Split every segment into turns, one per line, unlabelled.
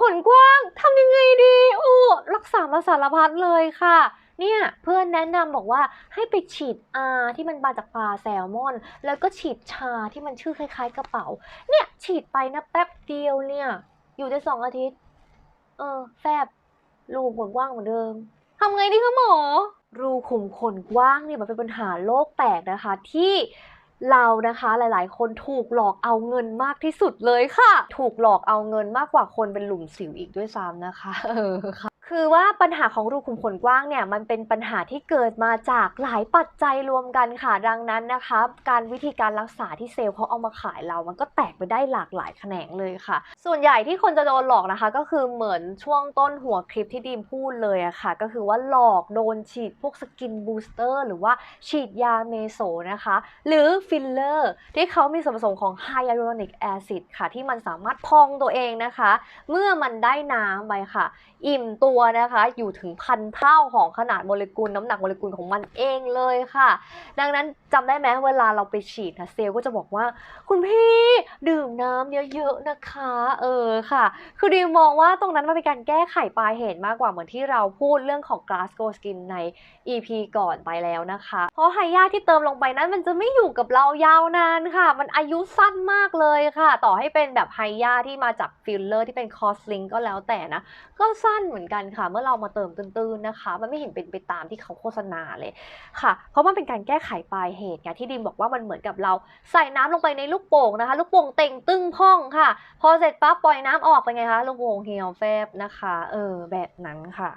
ขนกว้างทำยังไงดีโอ้รักษามาสารพัดเลยค่ะ เนี่ยเพื่อนแนะนำบอกว่าให้ไปฉีดอาที่มันมาจากปลาแซลมอน แล้วก็ฉีดชาที่มันชื่อคล้ายๆ กระเป๋า เนี่ยฉีดไปนะแป๊บเดียวเนี่ย อยู่ได้สองอาทิตย์ เออแฟบรูขนกว้างเหมือนเดิมทำไงดีคะหมอรูขุมขนกว้างเนี่ยมันเป็นปัญหาโลกแตกนะคะที่ เรานะคะหลาย ๆ คนถูกหลอกเอาเงินมากที่สุดเลยค่ะ ถูกหลอกเอาเงินมากกว่าคนเป็นหลุมสิวอีกด้วยซ้ำนะคะเออค่ะ คือว่าปัญหาของรูขุมขนกว้างเนี่ยมันเป็นปัญหาที่เกิดมาจากหลายปัจจัยรวมกันค่ะดังนั้นนะคะ การวิธีการรักษาที่เซลล์เขาเอามาขายเรา มันก็แตกไปได้หลากหลายแขนงเลยค่ะ ส่วนใหญ่ที่คนจะโดนหลอกนะคะ ก็คือเหมือนช่วงต้นหัวคลิปที่ดีมพูดเลยอะค่ะ ก็คือว่าหลอกโดนฉีดพวกสกินบูสเตอร์หรือว่าฉีดยาเมโซนะคะ หรือฟิลเลอร์ที่เขามีส่วนผสมของไฮยาลูรอนิกแอซิดค่ะ ที่มันสามารถพองตัวเองนะคะ เมื่อมันได้น้ำไปค่ะ อิ่มตัวนะคะ อยู่ถึงพันเท่าของขนาดโมเลกุลน้ำหนักโมเลกุลของมันเองเลยค่ะ ดังนั้นจำได้ไหมเวลาเราไปฉีดนะเซลล์ก็จะบอกว่า คุณพี่ดื่มน้ำเยอะๆนะคะ เออค่ะ คือดีมองว่าตรงนั้นมันเป็นการแก้ไขปลายเหตุมากกว่าเหมือนที่เราพูดเรื่องของ glass go skin ใน EP ก่อนไปแล้วนะคะ เพราะไฮยาที่เติมลงไปนั้นมันจะไม่อยู่กับเรายาวนานค่ะ มันอายุสั้นมากเลยค่ะ ต่อให้เป็นแบบไฮยาที่มาจากฟิลเลอร์ที่เป็นคอสลิงก็แล้วแต่นะ ก็สั้นเหมือนกันค่ะ เมื่อเรามาเติมตื้นๆนะคะ มันไม่เห็นเป็นไปตามที่เขาโฆษณาเลยค่ะ เพราะมันเป็นการแก้ไขปลายเหตุไงที่ดิมบอกว่ามันเหมือนกับเราใส่น้ำลงไปในลูกโป่งนะคะ ลูกโป่งเต่งตึ้งพ่องค่ะ พอเสร็จปั๊บปล่อยน้ำออกไปไงคะลูกโป่งเหี่ยวแฟบนะคะ เออแบบนั้นค่ะ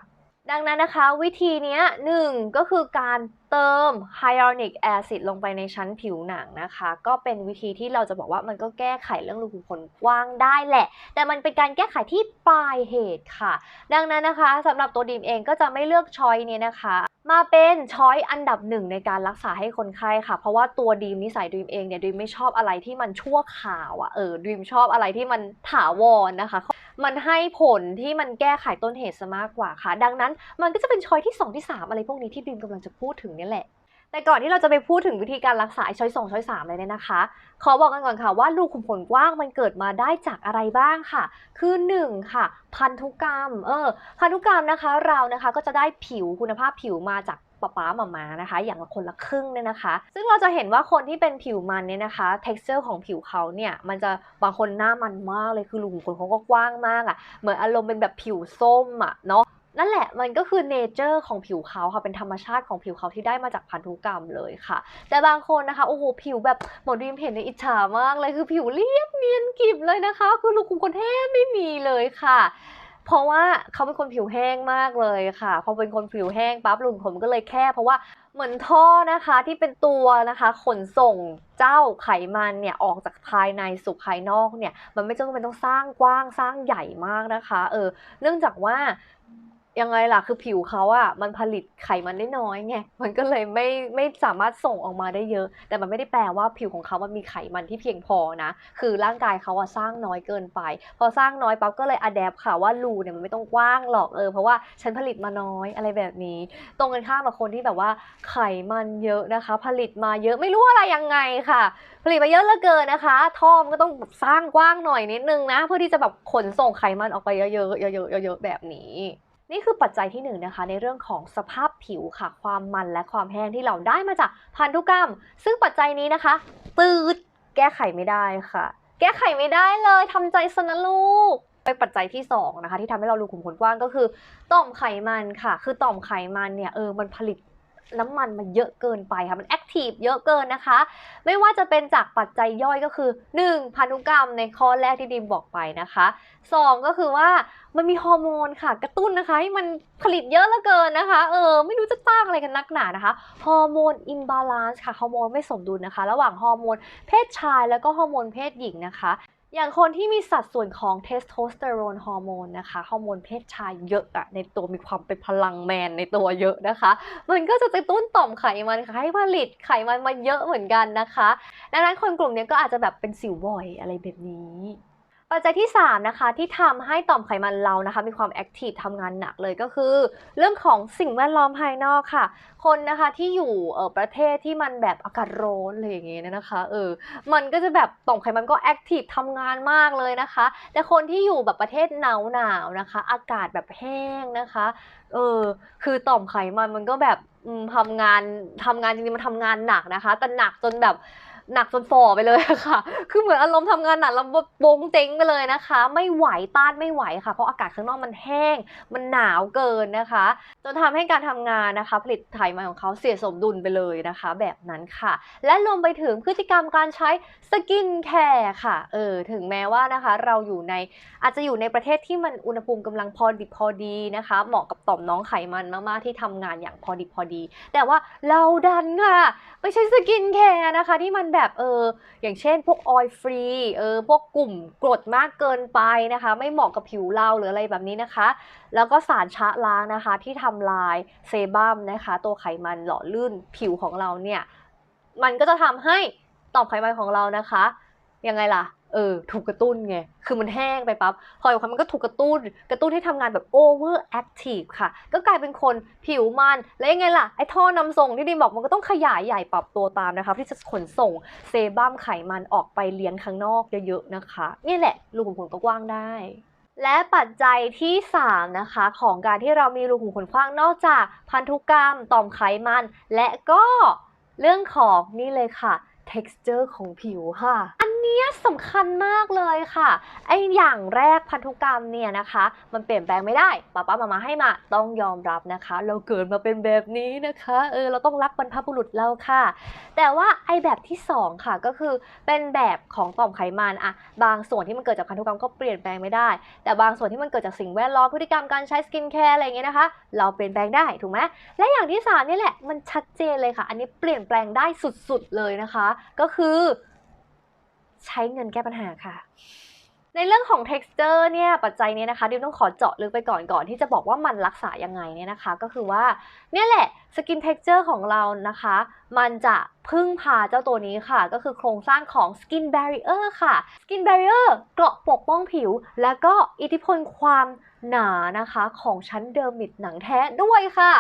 ดังนั้นนะคะ วิธีนี้หนึ่งก็คือการ เติมไฮยาลูรอนิกแอซิดลงไปในชั้นผิวหนังนะคะ ก็เป็นวิธีที่เราจะบอกว่ามันก็แก้ไขเรื่องรูขุมขนกว้างได้แหละ แต่มันเป็นการแก้ไขที่ปลายเหตุค่ะ ดังนั้นนะคะสำหรับตัวดีมเองก็จะไม่เลือกช้อยนี้นะคะมาเป็นช้อยอันดับหนึ่งในการรักษาให้คนไข้ค่ะ เพราะว่าตัวดีมนิสัยดีมเองเนี่ยดีมไม่ชอบอะไรที่มันชั่วคราวอะเออดีมชอบอะไรที่มันถาวรนะคะ มันให้ผลที่มันแก้ไขต้นเหตุซะมากกว่าค่ะ ดังนั้นมันก็จะเป็นช้อยที่ 2 ที่ 3 อะไรพวกนี้ที่ดีมกำลังจะพูดถึงเนี่ยแหละ แต่ก่อนที่เราจะไปพูดถึงวิธีการรักษาช้อยสองช้อยสามเลยเนี่ยนะคะ ขอบอกกันก่อนค่ะว่ารูขุมขนกว้างมันเกิดมาได้จากอะไรบ้างค่ะ คือ1ค่ะ พันธุกรรม เออ พันธุกรรมนะคะ เรานะคะก็จะได้ผิวคุณภาพผิวมาจากป๊าป๊าหมามานะคะ อย่างละคนละครึ่งเนี่ยนะคะ ซึ่งเราจะเห็นว่าคนที่เป็นผิวมันเนี่ยนะคะ texture ของผิวเขาเนี่ยมันจะบางคนหน้ามันมากเลยคือรูขุมขนเขาก็กว้างมากอะ่ะเหมือนอารมณ์เป็นแบบผิวส้มอะ่ะเนาะ นั่นแหละมันก็คือเนเจอร์ของผิวเขาค่ะเป็นธรรมชาติของผิวเขาที่ได้มาจากพันธุกรรมเลยค่ะ แต่บางคนนะคะโอ้โหผิวแบบหมอดีมเห็นในอิจฉามากเลยคือผิวเรียบเนียนกริบเลยนะคะ คือรูขุมขนแทบไม่มีเลยค่ะเพราะว่าเขาเป็นคนผิวแห้งมากเลยค่ะ พอเป็นคนผิวแห้งปั๊บรูขุมขนมันก็เลยแคบเพราะว่าเหมือนท่อนะคะที่เป็นตัวนะคะ ขนส่งเจ้าไขมันเนี่ยออกจากภายในสู่ภายนอกเนี่ย มันไม่จำเป็นต้องสร้างกว้างสร้างใหญ่มากนะคะ เออ เนื่องจากว่า ยังไงล่ะ คือผิวเขาอะมันผลิตไขมันได้น้อยไง มันก็เลยไม่ไม่สามารถส่งออกมาได้เยอะ แต่มันไม่ได้แปลว่าผิวของเขามันมีไขมันที่เพียงพอนะ คือร่างกายเขาอะสร้างน้อยเกินไป พอสร้างน้อยปั๊บก็เลยอะแดปค่ะว่ารูเนี่ยมันไม่ต้องกว้างหรอกเออ เพราะว่าฉันผลิตมาน้อยอะไรแบบนี้ ตรงกันข้ามกับคนที่แบบว่าไขมันเยอะนะคะ ผลิตมาเยอะไม่รู้อะไรยังไงค่ะ ผลิตมาเยอะเหลือเกินนะคะ ท่อมันก็ต้องสร้างกว้างหน่อยนิดนึงนะ เพื่อที่จะแบบขนส่งไขมันออกไปเยอะๆเยอะๆเยอะๆแบบนี้ นี่คือปัจจัยที่หนึ่งนะคะในเรื่องของสภาพผิวค่ะ ความมันและความแห้งที่เราได้มาจากพันธุกรรม ซึ่งปัจจัยนี้นะคะ ตืดแก้ไขไม่ได้ค่ะ แก้ไขไม่ได้เลยทำใจสนะลูกไปปัจจัยที่สองนะคะที่ทำให้เรารูขุมขนกว้างก็คือ ต่อมไขมันค่ะ คือต่อมไขมันเนี่ยเออมันผลิต น้ำมันมาเยอะเกินไปค่ะ มันแอคทีฟเยอะเกินนะคะ ไม่ว่าจะเป็นจากปัจจัยย่อยก็คือ 1. พันธุกรรมในข้อแรกที่ดิมบอกไปนะคะ 2 ก็คือว่ามันมีฮอร์โมนค่ะ กระตุ้นนะคะให้มันผลิตเยอะเหลือเกินนะคะ เออ ไม่รู้จะจ้างอะไรกันนักหนานะคะ ฮอร์โมนอิมบาลานซ์ค่ะ ฮอร์โมนไม่สมดุลนะคะ ระหว่างฮอร์โมนเพศชายแล้วก็ฮอร์โมนเพศหญิงนะคะ อย่างคนที่มีสัดส่วนของเทสโทสเตอโรนฮอร์โมนนะคะฮอร์โมนเพศชายเยอะอะในตัวมีความเป็นพลังแมนในตัวเยอะนะคะ มันก็จะกระตุ้นต่อมไขมันค่ะให้ผลิตไขมันมาเยอะเหมือนกันนะคะ ดังนั้นคนกลุ่มนี้ก็อาจจะแบบเป็นสิวบ่อยอะไรแบบนี้ ปัจจัยที่ 3 นะคะ ที่ทำให้ต่อมไขมันเรานะคะ มีความแอคทีฟทำงานหนักเลยก็คือ เรื่องของสิ่งแวดล้อมภายนอกค่ะ คนนะคะที่อยู่เออประเทศที่มันแบบอากาศร้อนอะไรอย่างเงี้ยนะคะเออมันก็จะแบบต่อมไขมันก็แอคทีฟทำงานมากเลยนะคะ แต่คนที่อยู่แบบประเทศหนาวหนาวนะคะ อากาศแบบแห้งนะคะเออคือต่อมไขมันมันก็แบบอืมทำงานทำงานจริงๆมันทำงานหนักนะคะแต่หนักจนแบบ หนักจนฝ่อไปเลยค่ะ คือเหมือนอารมณ์ทำงานหนักแล้วบบบงเจ๊งไปเลยนะคะ ไม่ไหวต้านไม่ไหวค่ะ เพราะอากาศข้างนอกมันแห้ง มันหนาวเกินนะคะ จนทำให้การทำงานนะคะ ผลิตไขมันของเขาเสียสมดุลไปเลยนะคะ แบบนั้นค่ะ และรวมไปถึงพฤติกรรมการใช้สกินแคร์ค่ะ เออ ถึงแม้ว่านะคะ เราอยู่ในอาจจะอยู่ในประเทศที่มันอุณหภูมิกำลังพอดิบพอดีนะคะ เหมาะกับต่อมน้องไขมันมากๆที่ทำงานอย่างพอดิบพอดี แต่ว่าเราดันค่ะ ไม่ใช่สกินแคร์นะคะที่มันแบบเอออย่างเช่น พวกออยล์ฟรีเออพวกกลุ่มกรดมากเกินไปนะคะ ไม่เหมาะกับผิวเราหรืออะไรแบบนี้นะคะ แล้วก็สารชะล้างนะคะที่ทำลายเซบัมนะคะ ตัวไขมันหล่อลื่นผิวของเราเนี่ยมันก็จะทำให้ต่อมไขมันของเรานะคะยังไงล่ะ เออถูกกระตุ้นไง คือมันแห้งไปปั๊บ พออยู่มันก็ถูกกระตุ้น กระตุ้นให้ทำงานแบบ over active ค่ะ ก็กลายเป็นคนผิวมัน แล้วยังไงล่ะ ไอ้ท่อนำส่งที่ดิมบอกมันก็ต้องขยายใหญ่ปรับตัวตามนะคะที่จะขนส่งเซบัมไขมันออกไปเลี้ยงข้างนอกเยอะๆนะคะ นี่แหละรูขุมขนก็กว้างได้และปัจจัยที่ 3 นะคะ ของการที่เรามีรูขุมขนกว้างนอกจากพันธุกรรมต่อมไขมัน และก็เรื่องของนี่เลยค่ะ texture ของผิวค่ะ อัน นี้ยสำคัญมากเลยค่ะ ไออย่างแรกพันธุกรรมเนี่ยนะคะ มันเปลี่ยนแปลงไม่ได้ป้าป้ามามาให้มาต้องยอมรับนะคะ เราเกิดมาเป็นแบบนี้นะคะเออเราต้องรักบรรพบุรุษเราค่ะ แต่ว่าไอแบบที่สองค่ะก็คือเป็นแบบของต่อมไขมันอะบางส่วนที่มันเกิดจากพันธุกรรมก็เปลี่ยนแปลงไม่ได้ แต่บางส่วนที่มันเกิดจากสิ่งแวดล้อมพฤติกรรมการใช้สกินแคร์อะไรเงี้ยนะคะ เราเปลี่ยนแปลงได้ถูกไหมและอย่างที่สามนี่แหละมันชัดเจนเลยค่ะ อันนี้เปลี่ยนแปลงได้สุดๆเลยนะคะ ก็คือ ใช้เงินแก้ปัญหาค่ะ ในเรื่องของ texture เนี่ยปัจจัยนี้นะคะดิวต้องขอเจาะลึกไปก่อนก่อนที่จะบอกว่ามันรักษายังไงเนี่ยนะคะ ก็คือว่าเนี่ยแหละ skin texture ของเรานะคะ มันจะพึ่งพาเจ้าตัวนี้ค่ะ ก็คือโครงสร้างของ skin barrier ค่ะ skin barrier เกราะปกป้องผิว แล้วก็อิทธิพลความหนานะคะของชั้นเดอร์มิดหนังแท้ด้วยค่ะ